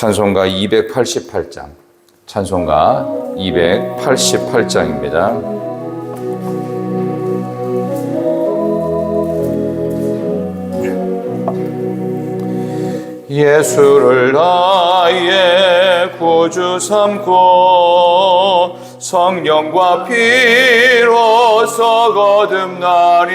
찬송가 288장, 찬송가 288장입니다. 예수를 나의 구주 삼고 성령과 피로서 거듭나니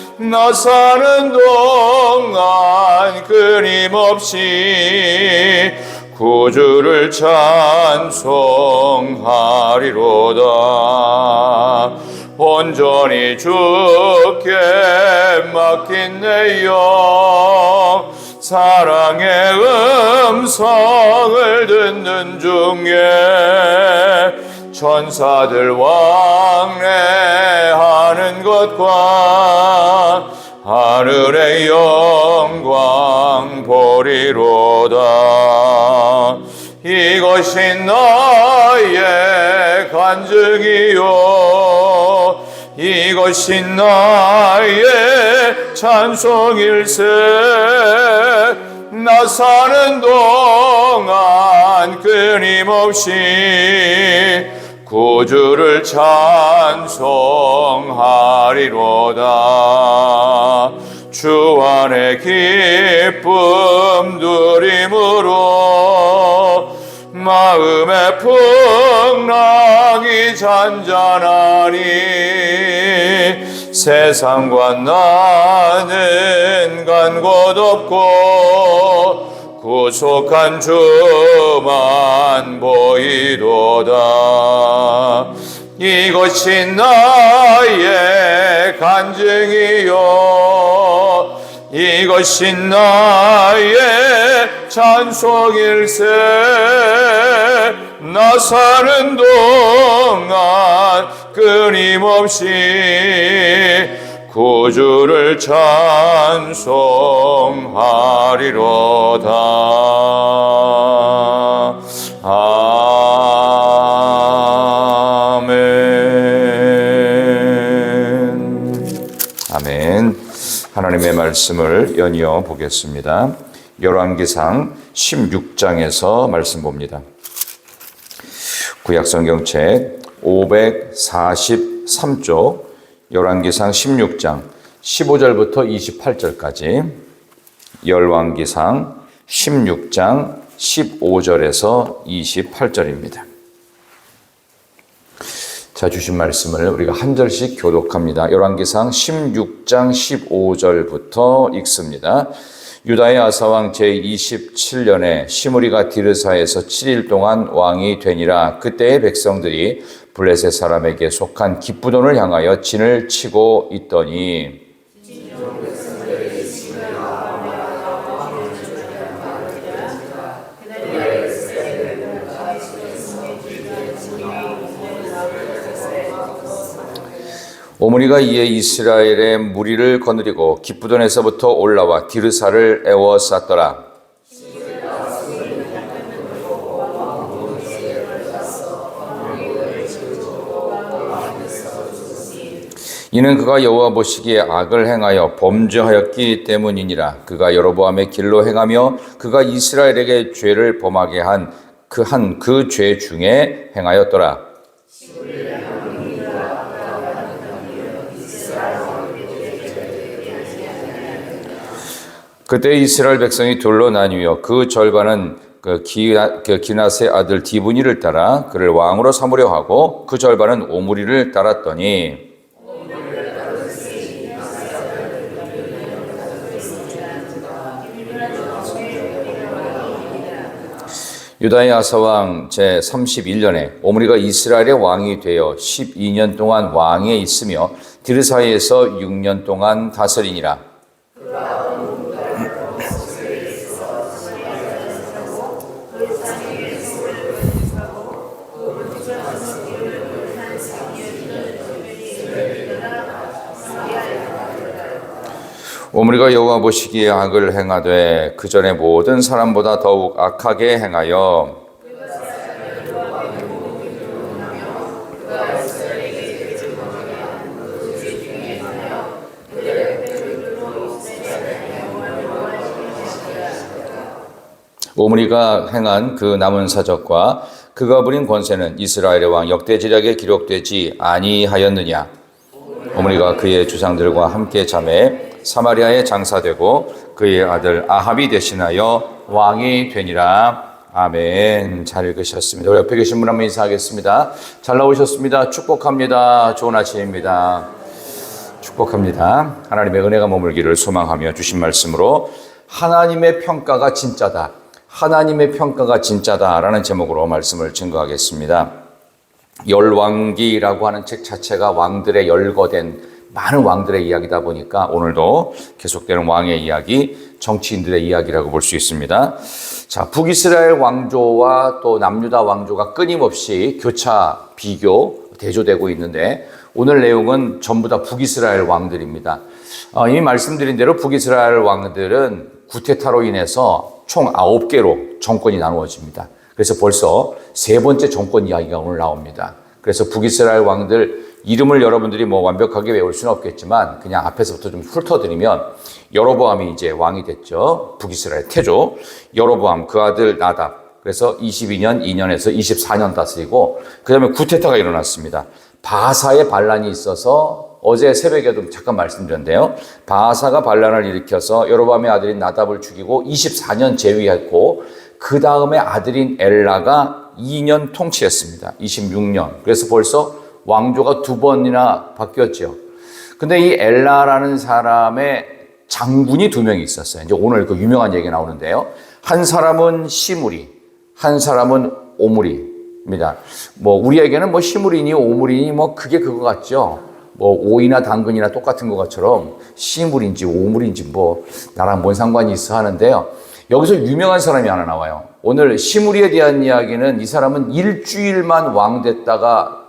나 사는 동안 끊임없이 구주를 찬송하리로다. 온전히 주께 맡긴 내 영 사랑의 음성을 듣는 중에 천사들 왕래하는 것과 하늘의 영광 보리로다. 이것이 나의 간증이요. 이것이 나의 찬송일세. 나 사는 동안 끊임없이 구주를 찬송하리로다. 주 안에 기쁨 누림으로 마음의 풍랑이 잔잔하니 세상과 나는 간곳 없고 구속한 주만 보이도다. 이것이 나의 간증이요. 이것이 나의 찬송일세. 나 사는 동안 끊임없이 구주를 찬송하리로다 아멘 아멘 하나님의 말씀을 연이어 보겠습니다. 열왕기상 16장에서 말씀 봅니다. 구약성경책 543쪽 열왕기상 16장 15절부터 28절까지 열왕기상 16장 15절에서 28절입니다. 자, 주신 말씀을 우리가 한 절씩 교독합니다. 열왕기상 16장 15절부터 읽습니다. 유다의 아사왕 제27년에 시므리가 디르사에서 7일 동안 왕이 되니라. 그때의 백성들이 블레셋 사람에게 속한 기쁘돈을 향하여 진을 치고 있더니 오므리가 이에 이스라엘의 무리를 거느리고 기쁘돈에서부터 올라와 디르사를 에워쌌더라. 이는 그가 여호와 보시기에 악을 행하여 범죄하였기 때문이니라. 그가 여로보암의 길로 행하며 그가 이스라엘에게 죄를 범하게 한 그 한 그 죄 중에 행하였더라. 그때 이스라엘 백성이 둘로 나뉘어 그 절반은 그 기나, 그 기나스의 아들 디브니를 따라 그를 왕으로 삼으려 하고 그 절반은 오므리를 따랐더니 유다의 아사왕 제 31년에 오므리가 이스라엘의 왕이 되어 12년 동안 왕에 있으며 디르사에서 6년 동안 다스리니라. 오므리가 여호와 보시기에 악을 행하되 그 전에 모든 사람보다 더욱 악하게 행하여 오므리가 행한 그 남은 사적과 그가 부린 권세는 이스라엘의 왕 역대지략에 기록되지 아니하였느냐? 오므리가 그의 주상들과 함께 잠에 사마리아에 장사되고 그의 아들 아합이 대신하여 왕이 되니라. 아멘. 잘 읽으셨습니다. 우리 옆에 계신 분 한번 인사하겠습니다. 잘 나오셨습니다. 축복합니다. 좋은 아침입니다. 축복합니다. 하나님의 은혜가 머물기를 소망하며 주신 말씀으로 하나님의 평가가 진짜다. 하나님의 평가가 진짜다라는 제목으로 말씀을 증거하겠습니다. 열왕기라고 하는 책 자체가 왕들의 열거된 많은 왕들의 이야기다 보니까 오늘도 계속되는 왕의 이야기, 정치인들의 이야기라고 볼 수 있습니다. 자, 북이스라엘 왕조와 또 남유다 왕조가 끊임없이 교차, 비교, 대조되고 있는데 오늘 내용은 전부 다 북이스라엘 왕들입니다. 어, 이미 말씀드린 대로 북이스라엘 왕들은 구테타로 인해서 총 9개로 정권이 나누어집니다. 그래서 벌써 세 번째 정권 이야기가 오늘 나옵니다. 그래서 북이스라엘 왕들 이름을 여러분들이 뭐 완벽하게 외울 수는 없겠지만 그냥 앞에서부터 좀 훑어드리면 여로보암이 이제 왕이 됐죠. 북이스라엘 태조. 여로보암 그 아들 나답. 그래서 22년, 2년에서 24년 다스리고 그 다음에 구테타가 일어났습니다. 바사의 반란이 있어서 어제 새벽에도 잠깐 말씀드렸는데요. 바사가 반란을 일으켜서 여로밤의 아들인 나답을 죽이고 24년 재위했고 그 다음에 아들인 엘라가 2년 통치했습니다. 26년. 그래서 벌써 왕조가 두 번이나 바뀌었죠. 근데 이 엘라라는 사람의 장군이 두 명이 있었어요. 이제 오늘 그 유명한 얘기 나오는데요. 한 사람은 시무리, 한 사람은 오무리입니다. 뭐 우리에게는 뭐 시무리니 오무리니 뭐 그게 그거 같죠. 뭐 오이나 당근이나 똑같은 것처럼 시물인지 오물인지 뭐 나랑 뭔 상관이 있어 하는데요. 여기서 유명한 사람이 하나 나와요. 오늘 시무리에 대한 이야기는 이 사람은 일주일만 왕 됐다가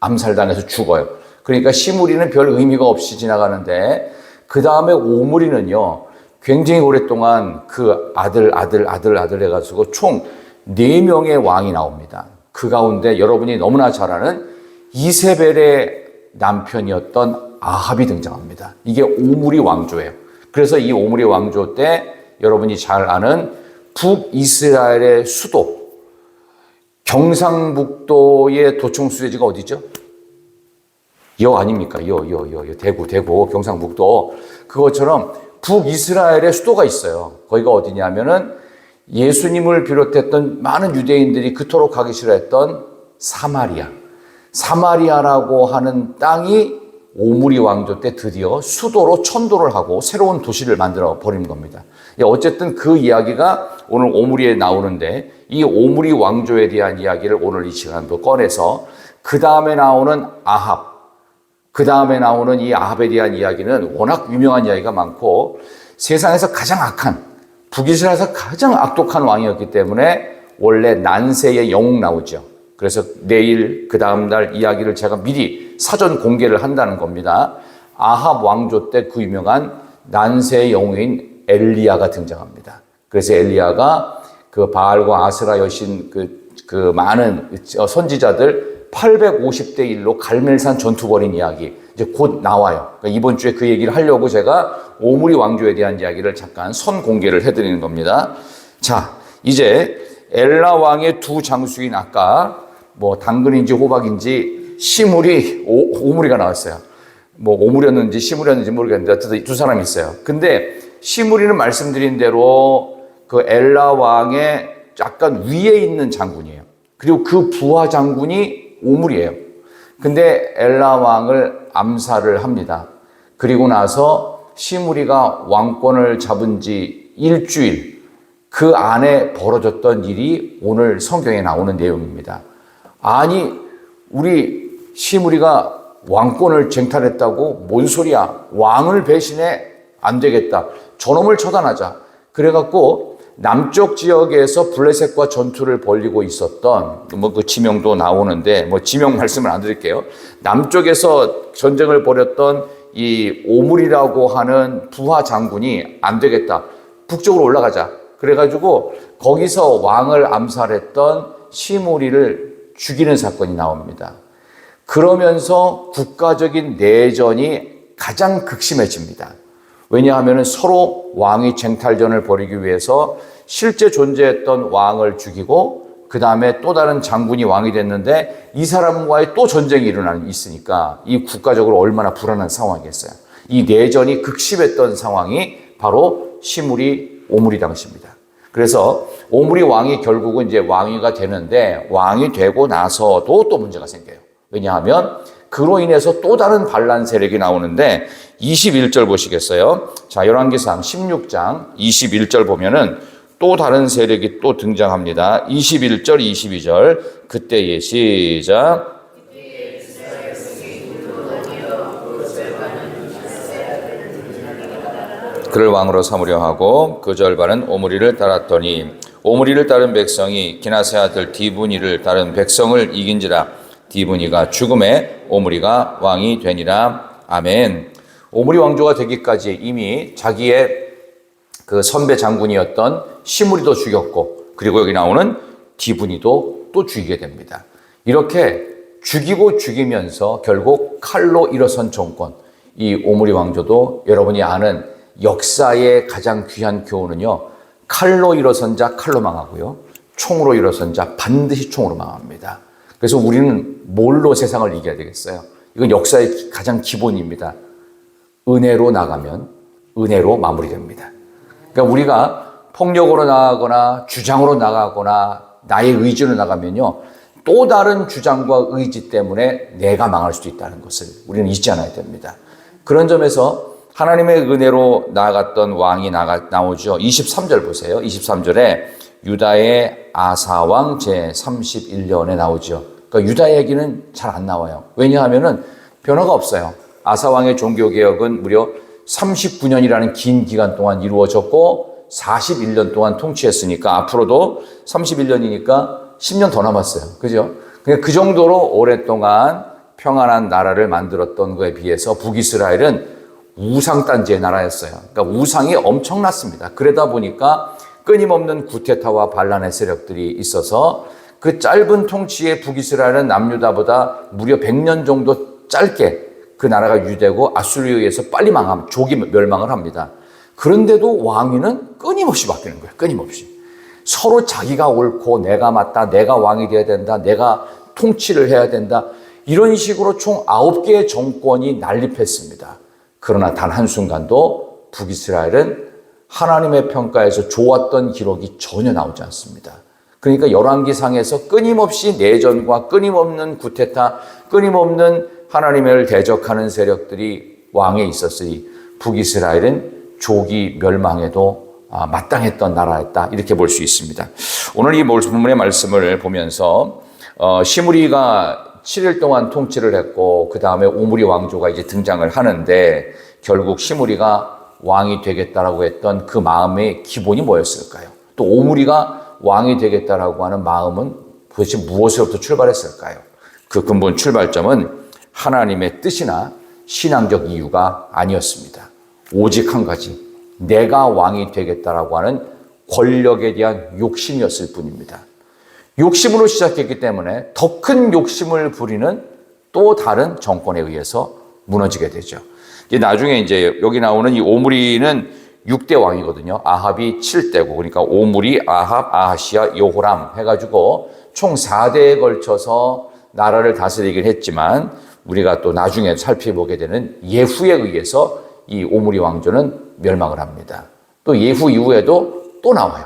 암살당해서 죽어요. 그러니까 시무리는 별 의미가 없이 지나가는데 그 다음에 오무리는요. 굉장히 오랫동안 그 아들 아들 아들 아들 해가지고 총네 명의 왕이 나옵니다. 그 가운데 여러분이 너무나 잘 아는 이세벨의 남편이었던 아합이 등장합니다. 이게 오므리 왕조예요. 그래서 이 오므리 왕조 때 여러분이 잘 아는 북이스라엘의 수도 경상북도의 도청 수레지가 어디죠? 여 아닙니까? 여, 여, 여, 여, 대구, 대구, 경상북도. 그것처럼 북이스라엘의 수도가 있어요. 거기가 어디냐면은 예수님을 비롯했던 많은 유대인들이 그토록 가기 싫어했던 사마리아. 사마리아라고 하는 땅이 오므리 왕조 때 드디어 수도로 천도를 하고 새로운 도시를 만들어 버린 겁니다. 예, 어쨌든 그 이야기가 오늘 오므리에 나오는데 이 오므리 왕조에 대한 이야기를 오늘 이 시간도 꺼내서 그 다음에 나오는 아합, 그 다음에 나오는 이 아합에 대한 이야기는 워낙 유명한 이야기가 많고 세상에서 가장 악한 북이스라엘에서 가장 악독한 왕이었기 때문에 원래 난세의 영웅 나오죠. 그래서 내일 그 다음 날 이야기를 제가 미리 사전 공개를 한다는 겁니다. 아합 왕조 때 그 유명한 난세의 영웅인 엘리야가 등장합니다. 그래서 엘리야가 그 바알과 아스라 여신 그, 그 많은 선지자들 850대 1로 갈멜산 전투 벌인 이야기 이제 곧 나와요. 그러니까 이번 주에 그 얘기를 하려고 제가 오므리 왕조에 대한 이야기를 잠깐 선 공개를 해드리는 겁니다. 자, 이제 엘라 왕의 두 장수인 아까 뭐 당근인지 호박인지 시물이 오, 오무리가 나왔어요. 뭐 오물이었는지 시물이었는지 모르겠는데 어쨌든 두 사람이 있어요. 근데 시무리는 말씀드린 대로 그 엘라 왕의 약간 위에 있는 장군이에요. 그리고 그 부하 장군이 오물이에요. 근데 엘라 왕을 암살을 합니다. 그리고 나서 시무리가 왕권을 잡은 지 일주일 그 안에 벌어졌던 일이 오늘 성경에 나오는 내용입니다. 아니, 우리 시무리가 왕권을 쟁탈했다고 뭔 소리야? 왕을 배신해? 안 되겠다. 저놈을 처단하자. 그래갖고 남쪽 지역에서 블레셋과 전투를 벌이고 있었던 뭐 그 지명도 나오는데 뭐 지명 말씀을 안 드릴게요. 남쪽에서 전쟁을 벌였던 이 오물이라고 하는 부하 장군이 안 되겠다. 북쪽으로 올라가자. 그래가지고 거기서 왕을 암살했던 시무리를 죽이는 사건이 나옵니다. 그러면서 국가적인 내전이 가장 극심해집니다. 왜냐하면 서로 왕위 쟁탈전을 벌이기 위해서 실제 존재했던 왕을 죽이고 그 다음에 또 다른 장군이 왕이 됐는데 이 사람과의 또 전쟁이 일어나는 있으니까 이 국가적으로 얼마나 불안한 상황이겠어요. 이 내전이 극심했던 상황이 바로 시무리 오무리 당시입니다. 그래서 오무리 왕이 결국은 이제 왕위가 되는데 왕이 되고 나서도 또 문제가 생겨요. 왜냐하면 그로 인해서 또 다른 반란 세력이 나오는데 21절 보시겠어요? 자, 열왕기상 16장 21절 보면은 또 다른 세력이 또 등장합니다. 21절, 22절. 그때의 시작. 그를 왕으로 삼으려 하고 그 절반은 오므리를 따랐더니 오므리를 따른 백성이 기나세 아들 디브니를 따른 백성을 이긴지라 디브니가 죽음에 오므리가 왕이 되니라 아멘. 오므리 왕조가 되기까지 이미 자기의 그 선배 장군이었던 시무리도 죽였고 그리고 여기 나오는 디브니도 또 죽이게 됩니다. 이렇게 죽이고 죽이면서 결국 칼로 일어선 정권 이 오므리 왕조도 여러분이 아는 역사의 가장 귀한 교훈은요. 칼로 일어선 자 칼로 망하고요. 총으로 일어선 자 반드시 총으로 망합니다. 그래서 우리는 뭘로 세상을 이겨야 되겠어요? 이건 역사의 가장 기본입니다. 은혜로 나가면 은혜로 마무리됩니다. 그러니까 우리가 폭력으로 나가거나 주장으로 나가거나 나의 의지로 나가면요. 또 다른 주장과 의지 때문에 내가 망할 수도 있다는 것을 우리는 잊지 않아야 됩니다. 그런 점에서 하나님의 은혜로 나아갔던 왕이 나가, 나오죠. 23절 보세요. 23절에 유다의 아사왕 제 31년에 나오죠. 그러니까 유다 얘기는 잘 안 나와요. 왜냐하면은 변화가 없어요. 아사왕의 종교개혁은 무려 39년이라는 긴 기간 동안 이루어졌고 41년 동안 통치했으니까 앞으로도 31년이니까 10년 더 남았어요. 그죠? 그 정도로 오랫동안 평안한 나라를 만들었던 것에 비해서 북이스라엘은 우상단지의 나라였어요. 그러니까 우상이 엄청났습니다. 그러다 보니까 끊임없는 구테타와 반란의 세력들이 있어서 그 짧은 통치의 북이스라엘은 남유다보다 무려 100년 정도 짧게 그 나라가 유되고 아수르에 의해서 빨리 망함, 조기 멸망을 합니다. 그런데도 왕위는 끊임없이 바뀌는 거예요. 끊임없이. 서로 자기가 옳고 내가 맞다, 내가 왕이 돼야 된다, 내가 통치를 해야 된다. 이런 식으로 총 9개의 정권이 난립했습니다. 그러나 단 한순간도 북이스라엘은 하나님의 평가에서 좋았던 기록이 전혀 나오지 않습니다. 그러니까 열왕기상에서 끊임없이 내전과 끊임없는 구테타, 끊임없는 하나님을 대적하는 세력들이 왕에 있었으니 북이스라엘은 조기 멸망에도 아, 마땅했던 나라였다 이렇게 볼 수 있습니다. 오늘 이 본문의 말씀을 보면서 어, 시무리가 7일 동안 통치를 했고 그 다음에 오므리 왕조가 이제 등장을 하는데 결국 시무리가 왕이 되겠다라고 했던 그 마음의 기본이 뭐였을까요? 또 오므리가 왕이 되겠다라고 하는 마음은 도대체 무엇으로부터 출발했을까요? 그 근본 출발점은 하나님의 뜻이나 신앙적 이유가 아니었습니다. 오직 한 가지, 내가 왕이 되겠다라고 하는 권력에 대한 욕심이었을 뿐입니다. 욕심으로 시작했기 때문에 더 큰 욕심을 부리는 또 다른 정권에 의해서 무너지게 되죠. 이제 나중에 이제 여기 나오는 이 오므리는 6대 왕이거든요. 아합이 7대고 그러니까 오므리, 아합, 아하시아, 요호람 해가지고 총 4대에 걸쳐서 나라를 다스리긴 했지만 우리가 또 나중에 살펴보게 되는 예후에 의해서 이 오므리 왕조는 멸망을 합니다. 또 예후 이후에도 또 나와요.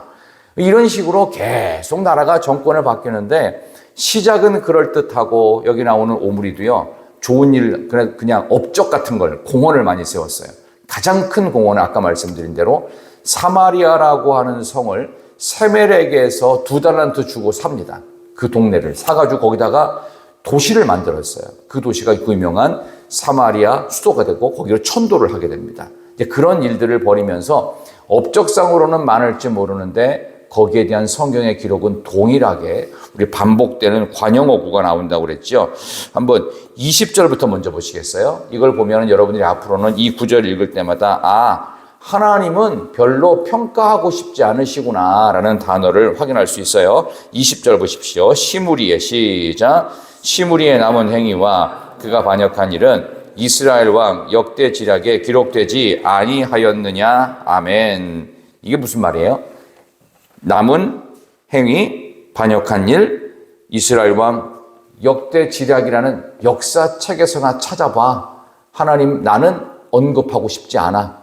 이런 식으로 계속 나라가 정권을 바뀌는데 시작은 그럴듯하고 여기 나오는 오므리도요. 좋은 일, 그냥 업적 같은 걸, 공원을 많이 세웠어요. 가장 큰 공원은 아까 말씀드린 대로 사마리아라고 하는 성을 세멜에게서 두 달란트 주고 삽니다. 그 동네를 사가지고 거기다가 도시를 만들었어요. 그 도시가 그 유명한 사마리아 수도가 되고 거기로 천도를 하게 됩니다. 이제 그런 일들을 벌이면서 업적상으로는 많을지 모르는데 거기에 대한 성경의 기록은 동일하게 우리 반복되는 관용어구가 나온다고 그랬죠. 한번 20절부터 먼저 보시겠어요? 이걸 보면 여러분들이 앞으로는 이 구절 읽을 때마다 아, 하나님은 별로 평가하고 싶지 않으시구나라는 단어를 확인할 수 있어요. 20절 보십시오. 시무리의 시작. 시무리의 남은 행위와 그가 반역한 일은 이스라엘 왕 역대 지략에 기록되지 아니하였느냐. 아멘. 이게 무슨 말이에요? 남은 행위, 반역한 일, 이스라엘 왕 역대 지략이라는 역사책에서나 찾아봐. 하나님 나는 언급하고 싶지 않아.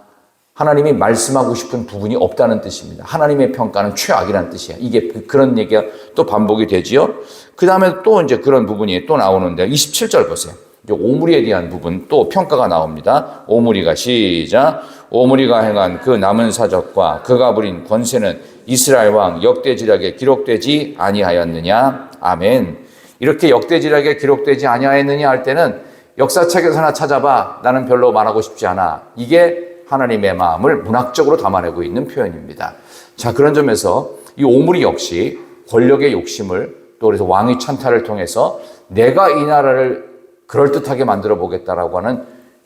하나님이 말씀하고 싶은 부분이 없다는 뜻입니다. 하나님의 평가는 최악이라는 뜻이에요. 이게 그- 그런 얘기가 또 반복이 되지요. 그 다음에 또 이제 그런 부분이 또 나오는데 27절 보세요. 오므리에 대한 부분 또 평가가 나옵니다. 오므리가 시작. 오므리가 행한 그 남은 사적과 그가 부린 권세는 이스라엘 왕 역대지략에 기록되지 아니하였느냐. 아멘. 이렇게 역대지략에 기록되지 아니하였느냐 할 때는 역사책에서나 찾아봐. 나는 별로 말하고 싶지 않아. 이게 하나님의 마음을 문학적으로 담아내고 있는 표현입니다. 자, 그런 점에서 이 오므리 역시 권력의 욕심을 또 그래서 왕의 찬탈을 통해서 내가 이 나라를 그럴듯하게 만들어 보겠다라고 하는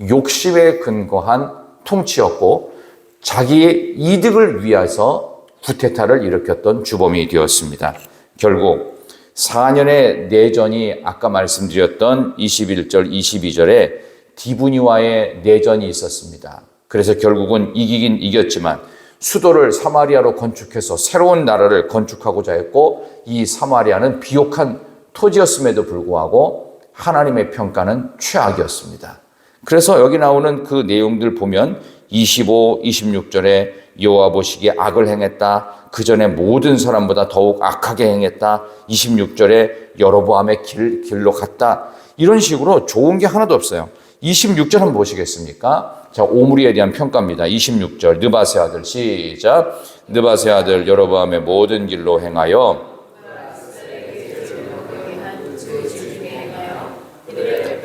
욕심에 근거한 통치였고 자기의 이득을 위해서 구테타를 일으켰던 주범이 되었습니다. 결국 4년의 내전이 아까 말씀드렸던 21절, 22절에 디브니와의 내전이 있었습니다. 그래서 결국은 이기긴 이겼지만 수도를 사마리아로 건축해서 새로운 나라를 건축하고자 했고 이 사마리아는 비옥한 토지였음에도 불구하고 하나님의 평가는 최악이었습니다. 그래서 여기 나오는 그 내용들 보면 25, 26절에 여호와 보시기에 악을 행했다. 그 전에 모든 사람보다 더욱 악하게 행했다. 26절에 여로보암의 길, 길로 갔다. 이런 식으로 좋은 게 하나도 없어요. 26절 한번 보시겠습니까? 자, 오므리에 대한 평가입니다. 26절 느바세 아들 시작. 느바세 아들 여로보암의 모든 길로 행하여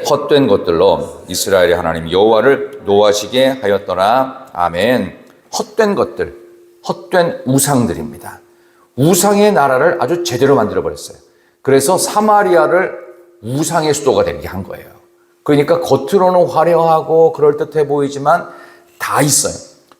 헛된 것들로 이스라엘의 하나님 여호와를 노하시게 하였더라. 아멘. 헛된 것들, 헛된 우상들입니다. 우상의 나라를 아주 제대로 만들어 버렸어요. 그래서 사마리아를 우상의 수도가 되게 한 거예요. 그러니까 겉으로는 화려하고 그럴듯해 보이지만 다 있어요.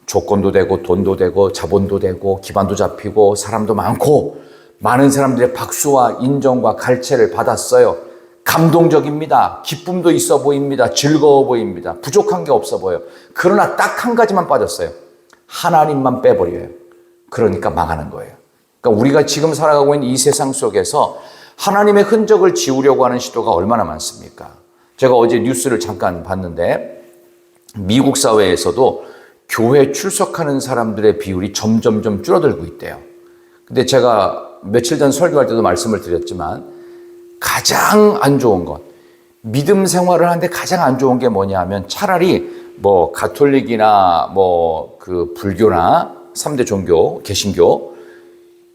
조건도 되고 돈도 되고 자본도 되고 기반도 잡히고 사람도 많고 많은 사람들의 박수와 인정과 갈채를 받았어요. 감동적입니다. 기쁨도 있어 보입니다. 즐거워 보입니다. 부족한 게 없어 보여요. 그러나 딱 한 가지만 빠졌어요. 하나님만 빼버려요. 그러니까 망하는 거예요. 그러니까 우리가 지금 살아가고 있는 이 세상 속에서 하나님의 흔적을 지우려고 하는 시도가 얼마나 많습니까? 제가 어제 뉴스를 잠깐 봤는데 미국 사회에서도 교회 출석하는 사람들의 비율이 점점점 줄어들고 있대요. 근데 제가 며칠 전 설교할 때도 말씀을 드렸지만 가장 안 좋은 것, 믿음 생활을 하는데 가장 안 좋은 게 뭐냐 하면 차라리 뭐 가톨릭이나 뭐 그 불교나 3대 종교, 개신교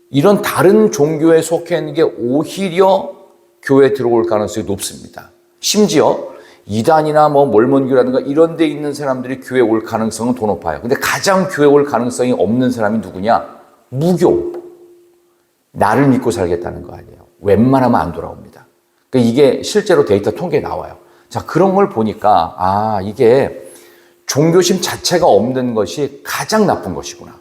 이런 다른 종교에 속해 있는 게 오히려 교회에 들어올 가능성이 높습니다. 심지어 이단이나 뭐 몰몬교라든가 이런 데 있는 사람들이 교회에 올 가능성은 더 높아요. 근데 가장 교회에 올 가능성이 없는 사람이 누구냐? 무교. 나를 믿고 살겠다는 거 아니에요. 웬만하면 안 돌아옵니다. 그러니까 이게 실제로 데이터 통계에 나와요. 자, 그런 걸 보니까, 아, 이게 종교심 자체가 없는 것이 가장 나쁜 것이구나.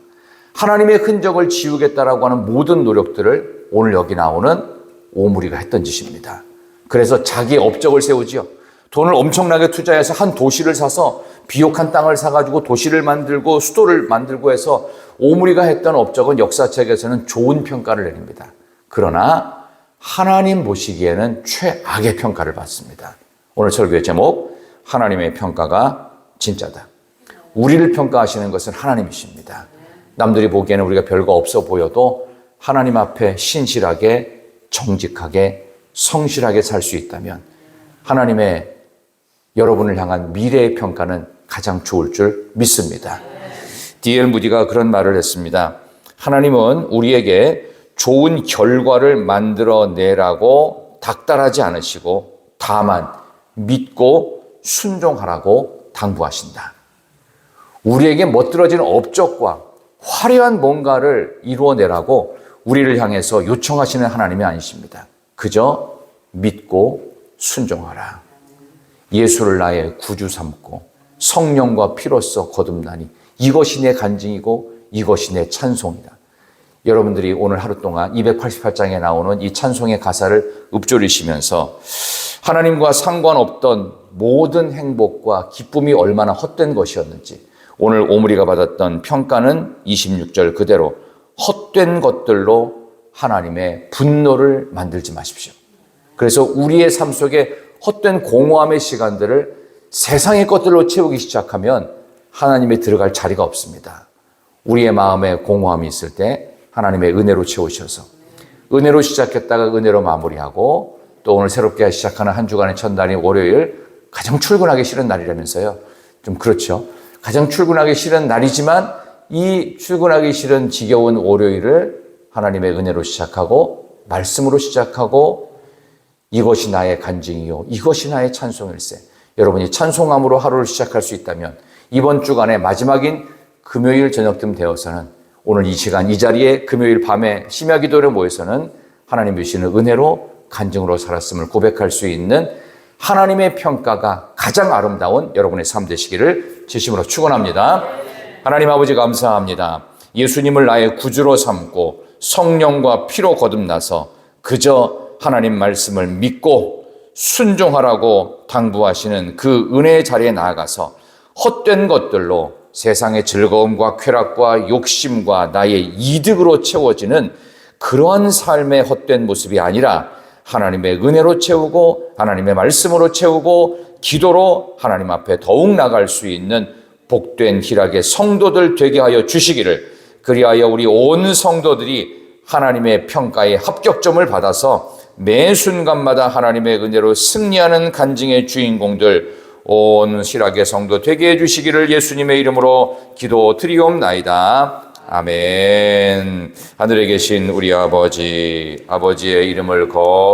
하나님의 흔적을 지우겠다라고 하는 모든 노력들을 오늘 여기 나오는 오므리가 했던 짓입니다. 그래서 자기의 업적을 세우지요. 돈을 엄청나게 투자해서 한 도시를 사서 비옥한 땅을 사가지고 도시를 만들고 수도를 만들고 해서 오므리가 했던 업적은 역사책에서는 좋은 평가를 내립니다. 그러나 하나님 보시기에는 최악의 평가를 받습니다. 오늘 설교의 제목 하나님의 평가가 진짜다. 우리를 평가하시는 것은 하나님이십니다. 남들이 보기에는 우리가 별거 없어 보여도 하나님 앞에 신실하게 정직하게 성실하게 살 수 있다면 하나님의 여러분을 향한 미래의 평가는 가장 좋을 줄 믿습니다. D.L. 무디가 그런 말을 했습니다. 하나님은 우리에게 좋은 결과를 만들어내라고 닥달하지 않으시고 다만 믿고 순종하라고 당부하신다. 우리에게 멋들어지는 업적과 화려한 뭔가를 이루어내라고 우리를 향해서 요청하시는 하나님이 아니십니다. 그저 믿고 순종하라. 예수를 나의 구주 삼고 성령과 피로써 거듭나니 이것이 내 간증이고 이것이 내 찬송이다. 여러분들이 오늘 하루 동안 288장에 나오는 이 찬송의 가사를 읊조리시면서 하나님과 상관없던 모든 행복과 기쁨이 얼마나 헛된 것이었는지 오늘 오므리가 받았던 평가는 26절 그대로 헛된 것들로 하나님의 분노를 만들지 마십시오. 그래서 우리의 삶 속에 헛된 공허함의 시간들을 세상의 것들로 채우기 시작하면 하나님의 들어갈 자리가 없습니다. 우리의 마음에 공허함이 있을 때 하나님의 은혜로 채우셔서 은혜로 시작했다가 은혜로 마무리하고 또 오늘 새롭게 시작하는 한 주간의 첫날인 월요일 가장 출근하기 싫은 날이라면서요. 좀 그렇죠. 가장 출근하기 싫은 날이지만 이 출근하기 싫은 지겨운 월요일을 하나님의 은혜로 시작하고 말씀으로 시작하고 이것이 나의 간증이요. 이것이 나의 찬송일세. 여러분이 찬송함으로 하루를 시작할 수 있다면 이번 주간의 마지막인 금요일 저녁쯤 되어서는 오늘 이 시간 이 자리에 금요일 밤에 심야 기도를 모여서는 하나님 주시는 은혜로 간증으로 살았음을 고백할 수 있는 하나님의 평가가 가장 아름다운 여러분의 삶 되시기를 진심으로 축원합니다. 하나님 아버지 감사합니다. 예수님을 나의 구주로 삼고 성령과 피로 거듭나서 그저 하나님 말씀을 믿고 순종하라고 당부하시는 그 은혜의 자리에 나아가서 헛된 것들로 세상의 즐거움과 쾌락과 욕심과 나의 이득으로 채워지는 그러한 삶의 헛된 모습이 아니라 하나님의 은혜로 채우고 하나님의 말씀으로 채우고 기도로 하나님 앞에 더욱 나갈 수 있는 복된 희락의 성도들 되게 하여 주시기를 그리하여 우리 온 성도들이 하나님의 평가에 합격점을 받아서 매 순간마다 하나님의 은혜로 승리하는 간증의 주인공들 온 실학의 성도 되게 해주시기를 예수님의 이름으로 기도 드리옵나이다. 아멘. 하늘에 계신 우리 아버지, 아버지의 이름을 거